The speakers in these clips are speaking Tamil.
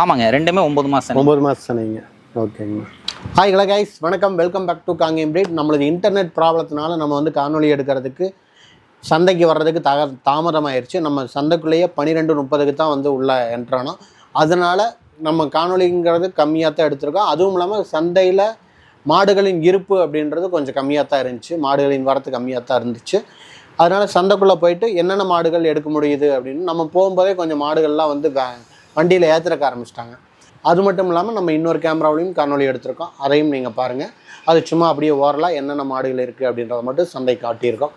ஆமாங்க ரெண்டுமே ஒன்பது மாசம் ஒம்பது மாதம் சொன்னீங்க ஓகேங்க. ஹாய் ஹலோ கைஸ் வணக்கம். Welcome back to Kangeyam breed நம்மளது இன்டர்நெட் ப்ராப்ளத்தினால நம்ம வந்து காணொலி எடுக்கிறதுக்கு சந்தைக்கு வர்றதுக்கு தக தாமதமாயிருச்சு. நம்ம சந்தைக்குள்ளேயே பன்னிரெண்டு முப்பதுக்கு தான் வந்து உள்ளே என்ட்ரானோம் அதனால் நம்ம காணொலிங்கிறது கம்மியாக தான் எடுத்திருக்கோம். அதுவும் இல்லாமல் சந்தையில் மாடுகளின் இருப்பு அப்படின்றது கொஞ்சம் கம்மியாக தான் இருந்துச்சு. மாடுகளின் வரத்து கம்மியாக தான் இருந்துச்சு. அதனால் சந்தைக்குள்ளே போயிட்டு என்னென்ன மாடுகள் எடுக்க முடியுது அப்படின்னு நம்ம போகும்போதே கொஞ்சம் மாடுகள்லாம் வந்து வண்டியில் ஏற்றுறக்க ஆரம்பிச்சிட்டாங்க. அது மட்டும் இல்லாமல் நம்ம இன்னொரு கேமராவிலையும் காணொளி எடுத்திருக்கோம். அதையும் நீங்கள் பாருங்கள் அது சும்மா அப்படியே ஓரலாக என்னென்ன மாடுகள் இருக்குது அப்படின்றத மட்டும் சந்தை காட்டியிருக்கோம்.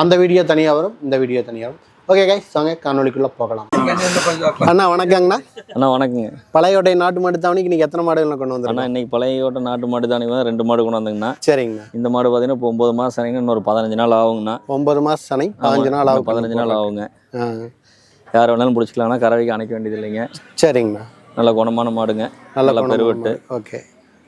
அந்த வீடியோ தனியாக வரும் இந்த வீடியோ தனியாக வரும். ஓகே கைஸ் வாங்க காணொளிக்குள்ளே போகலாம். அண்ணா வணக்கங்கண்ணா. அண்ணா வணக்கங்க. பழையோடைய நாட்டு மாடு தாவணிக்கு நீங்கள் எத்தனை மாடுகளை கொண்டு அண்ணா வந்துருக்கோம் இன்னைக்கு பழையோட்ட நாட்டு மாடு தானே ரெண்டு மாடு கொண்டு வந்தீங்கண்ணா. சரிங்கண்ணா. இந்த மாடு பார்த்தீங்கன்னா இப்போ ஒம்பது மாதம் ஆனீங்கன்னா இன்னொரு பதினஞ்சு நாள் ஆகுங்கண்ணா. ஒன்பது மாதம் சனை பதினஞ்சு நாள் ஆகும். பதினஞ்சு நாள் ஆகுங்க. யார் வேணாலும் பிடிச்சிக்கலாம்னா கறவைக்கு அணைக்க வேண்டியது இல்லைங்க. சரிங்கண்ணா. நல்ல குணமான மாடுங்க. நல்ல பெருவெட்டு. ஓகே.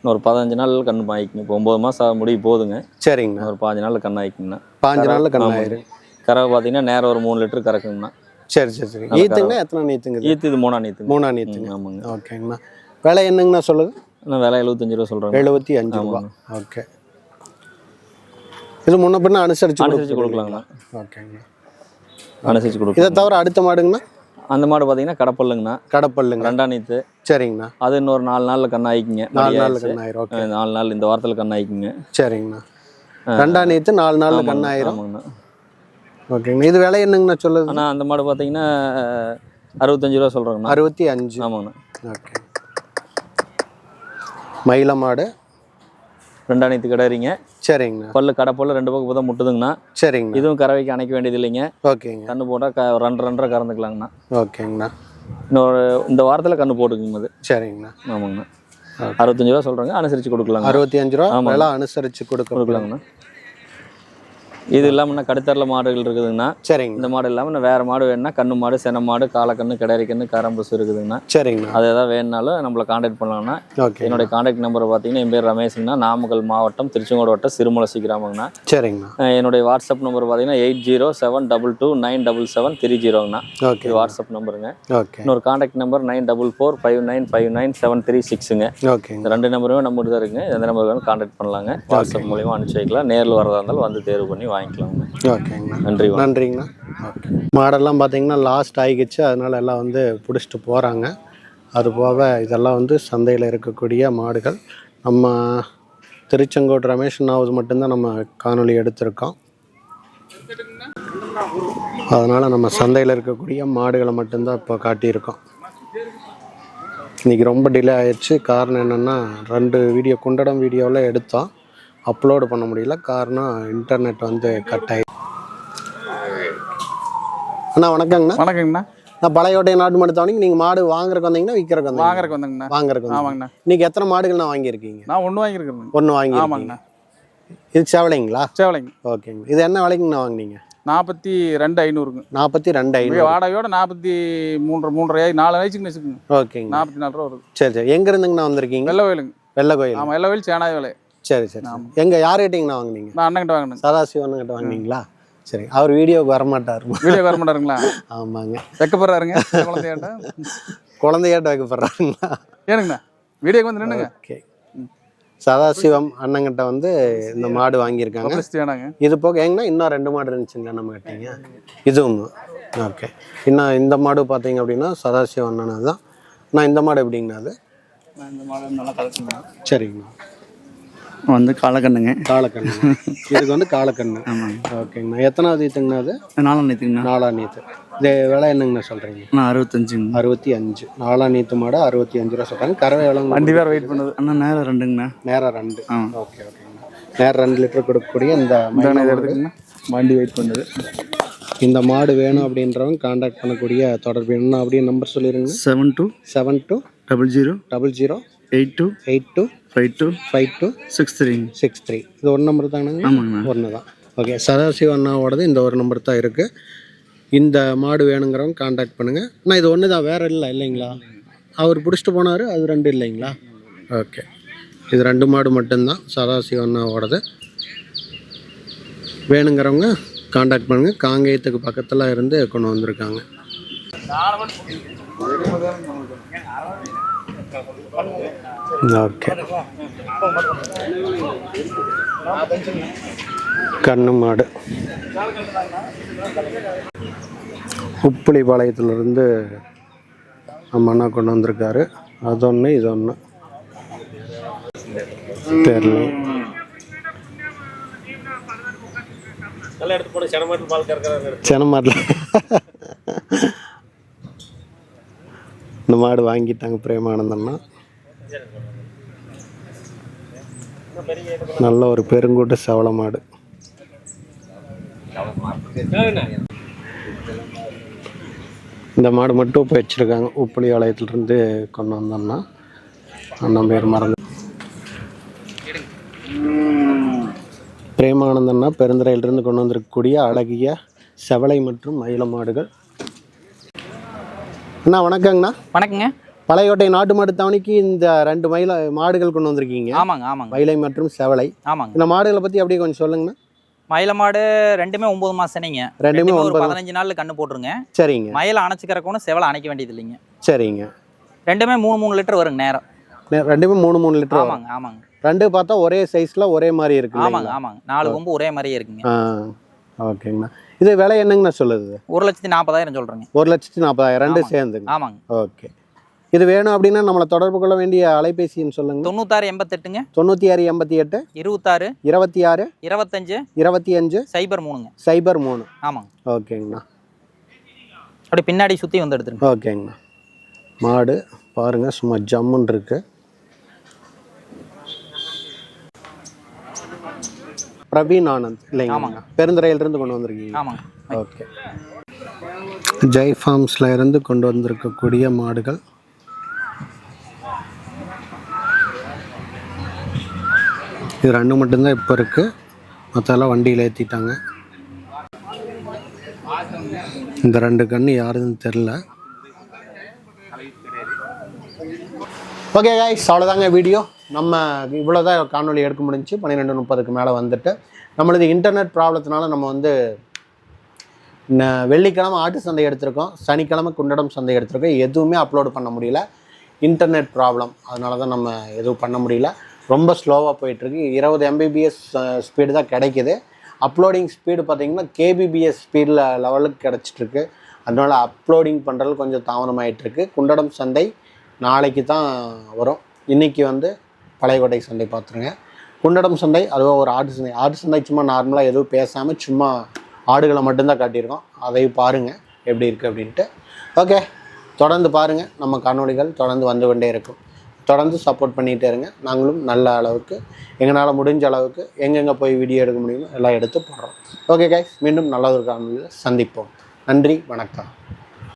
இன்னொரு பதினஞ்சு நாள் கண்ணு பாய்க்குங்க. இப்போ ஒம்பது மாதம் முடிய போகுதுங்க சரிங்கண்ணா. இன்னொரு பாஞ்சு நாள் கண்ணு ஆயிக்குங்கண்ணா. பாஞ்சு நாளில் கண்ணாயிரு கறவை பார்த்தீங்கன்னா நேரம் ஒரு மூணு லிட்டர் கறக்குங்கண்ணா. சரி சரி சரி. ஈத்துங்கண்ணா எத்தனை நீத்துங்க ஈத்து இது மூணா நீத்துங்க மூணா நீத்துங்க ஆமாங்க. ஓகேங்கண்ணா. விலை என்னங்கண்ணா சொல்லுங்க அண்ணா விலை எழுபத்தஞ்சு ரூபா சொல்கிறேங்க எழுபத்தி அஞ்சு ரூபா. ஓகே. இது முன்ன பின்ன அனுசரிச்சு அனுசரித்து கொடுக்கலாங்கண்ணா. ஓகேங்க அனுசரித்து இதை தவிர அடுத்த மாடுங்கண்ணா? அந்த மாடு பார்த்தீங்கன்னா கடப்பல்லுங்கண்ணா. கடப்பல்லுங்க ரெண்டா நீத்து சரிங்கண்ணா. அது இன்னொரு நாலு நாளில் கண்ணு ஆயிக்குங்க நாலு. நாள் கண்ணாயிரம். ஓகே நாலு நாள் இந்த வாரத்தில் கண்ணு ஆயிக்குங்க சரிங்கண்ணா. ரெண்டாம் நீத்து நாலு நாளில் கண்ணாயிரம். ஆமாங்கண்ணா. ஓகேங்கண்ணா இது விலை என்னங்கண்ணா சொல்லுது? ஆனால் அந்த மாடு பார்த்தீங்கன்னா அறுபத்தஞ்சு ரூபா சொல்கிறோங்கண்ணா அறுபத்தி அஞ்சு. ஆமாங்கண்ணா. ஓகே மயில மாடு. ரெண்டாயிரத்து கிடாரிங்க சரிங்கண்ணா. பல்லு கடை பல்லு ரெண்டு பக்கம் தான் முட்டுதுங்கண்ணா. சரிங்கண்ணா. இதுவும் கறவைக்கு அணைக்க வேண்டியது இல்லைங்க ஓகேங்க. கண்ணு போட்டால் க ரெண்டு ரெண்டரை கறந்துக்கலாங்கண்ணா. ஓகேங்கண்ணா. இன்னொரு இந்த வாரத்தில் கண்ணு போட்டுக்குங்க அது. சரிங்கண்ணா. ஆமாங்கண்ணா. அறுபத்தஞ்சு ரூபா சொல்கிறாங்க அனுசரித்து கொடுக்கலாங்க அறுபத்தி அஞ்சு ரூபா அனுசரிச்சு கொடுக்க கொடுக்கலாங்கண்ணா. இது இல்லாமல் கடுத்தரில் மாடுகள் இருக்குதுங்கண்ணா சரிங்கண்ணா இந்த மாடு இல்லாமல் இன்னும் வேறு மாடு வேணும்னா கண்ணு மாடு சென மாடு காலக்கண்ணு கிடாரி கண்ணு கரம்புசு இருக்குதுங்கண்ணா சரிங்கண்ணா. அது எதாவது வேணுனாலும் நம்மளை காண்டாக்ட் பண்ணலாம்னா ஓகே. என்னுடைய காண்டாக்ட் நம்பர் பார்த்தீங்கன்னா என் பேர் ரமேஷ்ங்கண்ணா நாமக்கல் மாவட்டம் திருச்செங்கோடு வட்டம் சிறுமலசி கிராமங்கண்ணா. சரிங்கண்ணா. என்னுடைய வாட்ஸ்அப் நம்பர் பார்த்தீங்கன்னா eight zero seven double two nine double seven three ஜீரோங்கண்ணா okay. இது வாட்ஸ்அப் நம்பருங்க ஓகே. இன்னொரு contact number nine double four five nine five nine seven three சிக்ஸுங்க ஓகேங்க. இந்த ரெண்டு நம்பருமே நம்பர் தான் இருக்குங்க. எந்த நம்பருக்கு காண்டாக்ட் பண்ணலாங்க. வாட்ஸ்அப் மூலியமாக அனுப்பிச்சி வைக்கலாம். நேரில் வரதா இருந்தாலும் வந்து தேர்வு பண்ணி வாங்கிக்கலாங்க. ஓகேங்கண்ணா. நன்றி. நன்றிங்கண்ணா. ஓகே மாடெல்லாம் பார்த்தீங்கன்னா லாஸ்ட் ஆகிக்கிச்சு அதனால எல்லாம் வந்து பிடிச்சிட்டு போகிறாங்க அது போக இதெல்லாம் வந்து சந்தையில் இருக்கக்கூடிய மாடுகள். நம்ம திருச்செங்கோடு ரமேஷ் ஹவுஸ் மட்டும்தான் நம்ம காணொளி எடுத்திருக்கோம். அதனால் நம்ம சந்தையில் இருக்கக்கூடிய மாடுகளை மட்டும்தான் இப்போ காட்டியிருக்கோம். இன்றைக்கி ரொம்ப டிலே ஆயிடுச்சு. காரணம் என்னென்னா ரெண்டு வீடியோ குண்டடம் வீடியோவில் எடுத்தோம். அப்லோடு பண்ண முடியல. காரணம் இன்டர்நெட் வந்து கட் ஆகி அண்ணா வணக்கங்கண்ணா. வணக்கங்கண்ணா. நான் பழையோட்டை நாட்டு மாடு தவணைக்கு நீங்கள் மாடு வாங்குறதுக்கு வந்தீங்கன்னா விற்கிறக்கு வந்தீங்க. வாங்குறதுக்கு வந்தேங்கண்ணா. வாங்குறதுக்கு வந்தீங்க. ஆமாங்கண்ணா. இன்னைக்கு எத்தனை மாடுகள் வாங்கியிருக்கீங்க? நான் ஒன்று வாங்கியிருக்கிறேங்க. ஒன்று வாங்கியிருக்கீங்க. ஆமாங்கண்ணா. இது சேவலைங்களா? சேவலைங்க. ஓகேங்க. இது என்ன விலைக்குண்ணா வாங்குனீங்க? நாற்பத்தி ரெண்டு ஐநூறுங்க. நாற்பத்தி ரெண்டு ஐநூறு. வாடகையோட நாற்பத்தி மூன்று மூன்றரை நாலு வயசுக்கு வச்சுக்கோங்க. ஓகேங்க. நாற்பத்தி நாலு ரூபா வருது. சரி சரி. எங்க இருந்துங்கண்ணா வந்திருக்கீங்க? வெள்ளை வயலுங்க வெள்ளை கோயில். ஆமாம் வெள்ளை வயல் சேனாய வேலை. சரி சரி. எங்க யார்கிட்டங்கண்ணா வாங்குனீங்க? நான் அண்ணன்கிட்ட வாங்கினேங்க சதாசிவன் கிட்ட வாங்குனீங்களா? சரி அவர் வீடியோவுக்கு வரமாட்டார். வீடியோ வர மாட்டாருங்களா ஆமாங்க. வெக்கப்படுறாருங்க குழந்தையாட்ட? குழந்தையாட்ட வைக்கப்படுறாருங்களா? ஏனுங்கண்ணா வீடியோக்கு வந்து நின்னுங்க. ஓகே. சதாசிவம் அண்ணங்கிட்ட வந்து இந்த மாடு வாங்கியிருக்காங்க. இது போக எங்கன்னா இன்னும் ரெண்டு மாடு இருந்துச்சுங்க நம்ம கிட்டீங்க? இதுவும். ஓகே. இன்னும் இந்த மாடு பார்த்தீங்க அப்படின்னா சதாசிவம் அண்ணன் தான் நான் இந்த மாடு எப்படிங்கண்ணா அது? சரிங்கண்ணா. வந்து காலக்கண்ணுங்க. காலக்கண்ணு. இதுக்கு வந்து காலக்கண்ணு. ஓகேங்கண்ணா எத்தனாவது ஈத்துங்கண்ணா அது? நாலாம் நேற்றுங்கண்ணா நாலாம் நீத்து. இது விலை என்னங்கண்ணா சொல்கிறீங்க அண்ணா அறுபத்தஞ்சுங்க. அறுபத்தி அஞ்சு. நாலாம் நீத்து மாடு அறுபத்தி அஞ்சு ரூபா சொல்கிறாங்க கறவை எவ்வளோ வண்டி வேறு வெயிட் பண்ணுது. அண்ணா நேரம் ரெண்டுங்கண்ணா. நேரம் ரெண்டு. ஆ. ஓகே ஓகேங்கண்ணா. நேரம் ரெண்டு லிட்டர் கொடுக்கக்கூடிய இந்த. எடுத்துக்கங்கண்ணா. வண்டி வெயிட் பண்ணுது. இந்த மாடு வேணும் அப்படின்றவங்க காண்டாக்ட் பண்ணக்கூடிய தொடர்பு என்ன அப்படியே நம்பர் சொல்லிடுங்க seven two seven two double zero double zero eight two eight two five two five two six த்ரீங்க six three இது ஒரு நம்பர் தானுங்க ஆமாங்கண்ணா. ஒன்று தான் ஓகே சதாசிவ அண்ணாவோடது இந்த ஒரு நம்பர் தான் இருக்குது இந்த மாடு வேணுங்கிறவங்க காண்டாக்ட் பண்ணுங்கள் ஆனால் இது ஒன்று தான் வேறு இல்லை இல்லைங்களா? அவர் பிடிச்சிட்டு போனார் அது ரெண்டு இல்லைங்களா? ஓகே இது ரெண்டு மாடு மட்டும்தான் சதாசிவ அண்ணாவோடது. வேணுங்கிறவங்க காண்டாக்ட் பண்ணுங்கள் காங்கேயத்துக்கு பக்கத்தில் இருந்து கொண்டு வந்திருக்காங்க. ஓகே கண்ணு மாடு உப்புளிபாளையத்துலேருந்து நம்ம அண்ணா கொண்டு வந்திருக்காரு அது ஒன்று இது ஒன்று தெரியல செனமாட்டில் இந்த மாடு வாங்கிட்டாங்க பிரேமானந்தம்னா நல்ல ஒரு பெருங்கூட்ட சவள மாடு. இந்த மாடு மட்டும் இப்போ வச்சுருக்காங்க. உப்புளி ஆலயத்துலேருந்து கொண்டு வந்தோம்னா அண்ணன் பேர் மறந்து. பிரேமானந்தன்னா பெருந்துறையிலிருந்து கொண்டு வந்திருக்கக்கூடிய அழகிய செவலை மற்றும் மயில மாடுகள். அண்ணா வணக்கங்கண்ணா. வணக்கங்க. பழையோட்டை நாட்டு மாடு தவணைக்கு இந்த ரெண்டு மயில மாடுகள் கொண்டு வந்திருக்கீங்க. ஆமாங்க ஆமாங்க. மயிலை மற்றும் செவலை. ஆமாங்க. இந்த மாடுகளை பற்றி அப்படியே கொஞ்சம் சொல்லுங்கண்ணா. மயில மாடு ரெண்டுமே ஒன்பது மாசனைங்க. ரெண்டுமே ரெண்டுமே ஒரு பதினஞ்சு நாள்ல கண்ணு போட்டுருங்க. சரிங்க. மயில அணைச்சிக்கிறக்கணும் செவலை அணைக்க வேண்டியது இல்லைங்க சரிங்க. ரெண்டுமே மூணு மூணு லிட்டர் வருங்க நேரம். ரெண்டுமே மூணு மூணு லிட்டர். ஆமாங்க ஆமாங்க. ரெண்டு பார்த்தா ஒரே சைஸில் ஒரே மாதிரி இருக்கு ஆமாங்க? ஆமாங்க. நாலு கொம்பு ஒரே மாதிரியே இருக்குங்க. ஓகேங்கண்ணா. இது விலை என்னங்கண்ணா சொல்லுது? ஒரு லட்சத்தி நாற்பதாயிரம் சொல்றேங்க. ஒரு லட்சத்தி நாற்பதாயிரம் ரெண்டு. சேர்ந்துங்க. ஆமாங்க. ஓகே. இது வேணும் அப்படின்னா நம்மளை தொடர்பு கொள்ள வேண்டிய அலைபேசின்னு சொல்லுங்க. தொண்ணூத்தாறு எண்பத்தெட்டுங்க. தொண்ணூற்றி ஆறு எண்பத்தி எட்டு இருபத்தாறு. இருபத்தி ஆறு இருபத்தஞ்சு. இருபத்தி அஞ்சு சைபர் மூணுங்க. சைபர் மூணு. ஆமாங்க. ஓகேங்கண்ணா. அப்படி பின்னாடி சுத்தி வந்து எடுத்துருங்க. ஓகேங்கண்ணா. மாடு பாருங்க சும்மா ஜம்முன்னு இருக்கு. பிரவீன் ஆனந்த் இல்லைங்க. பெருந்துறையிலிருந்து கொண்டு வந்திருக்கீங்க. ஆமாங்க. ஓகே. ஜெய் ஃபார்ம்ஸ்ல இருந்து கொண்டு வந்திருக்கக்கூடிய மாடுகள். இது ரெண்டு மட்டும்தான் இப்போ இருக்கு. மற்றெல்லாம் வண்டியில் ஏற்றிட்டாங்க இந்த ரெண்டு கன்று யாருன்னு தெரில ஓகே காய்ஸ் அவ்வளோதாங்க வீடியோ நம்ம இவ்வளோதான் காணொளி எடுக்க முடிஞ்சு பன்னிரெண்டு முப்பதுக்கு மேலே வந்துட்டு நம்மளது இன்டர்நெட் ப்ராப்ளத்தினால நம்ம வந்து ந- வெள்ளிக்கிழமை ஆட்டு சந்தை எடுத்திருக்கோம். சனிக்கிழமை குண்டடம் சந்தை எடுத்திருக்கோம். எதுவுமே அப்லோட் பண்ண முடியல. இன்டர்நெட் ப்ராப்ளம் அதனால தான் நம்ம எதுவும் பண்ண முடியல. ரொம்ப ஸ்லோவாக போயிட்டுருக்கு. இருபது எம்பிபிஎஸ் ஸ்பீடு தான் கிடைக்கிது. அப்லோடிங் ஸ்பீடு பார்த்தீங்கன்னா கேபிபிஎஸ் ஸ்பீடில் லெவலுக்கு கிடச்சிட்ருக்கு அதனால் அப்லோடிங் பண்ணுறது கொஞ்சம் தாமதமாயிட்டிருக்கு. குண்டடம் சந்தை நாளைக்கு தான் வரும். இன்றைக்கி வந்து பழையகோட்டை சந்தை பார்த்துருங்க. குண்டடம் சந்தை அதுவும் ஒரு ஆடு சந்தை. ஆடு சந்தை சும்மா நார்மலாக எதுவும் பேசாமல் சும்மா ஆடுகளை மட்டும்தான் காட்டியிருக்கோம். அதையும் பாருங்கள் எப்படி இருக்குது அப்படின்ட்டு. ஓகே தொடர்ந்து பாருங்கள் நம்ம காணொலிகள் தொடர்ந்து வந்து கொண்டே இருக்கும். தொடர்ந்து சப்போர்ட் பண்ணிகிட்டே இருங்க. நாங்களும் நல்ல அளவுக்கு எங்களால் முடிஞ்ச அளவுக்கு எங்கெங்கே போய் வீடியோ எடுக்க முடியுமோ எல்லாம் எடுத்து போடுறோம். ஓகே கைஸ் மீண்டும் நல்ல ஒரு காணொலியில் சந்திப்போம். நன்றி வணக்கம்.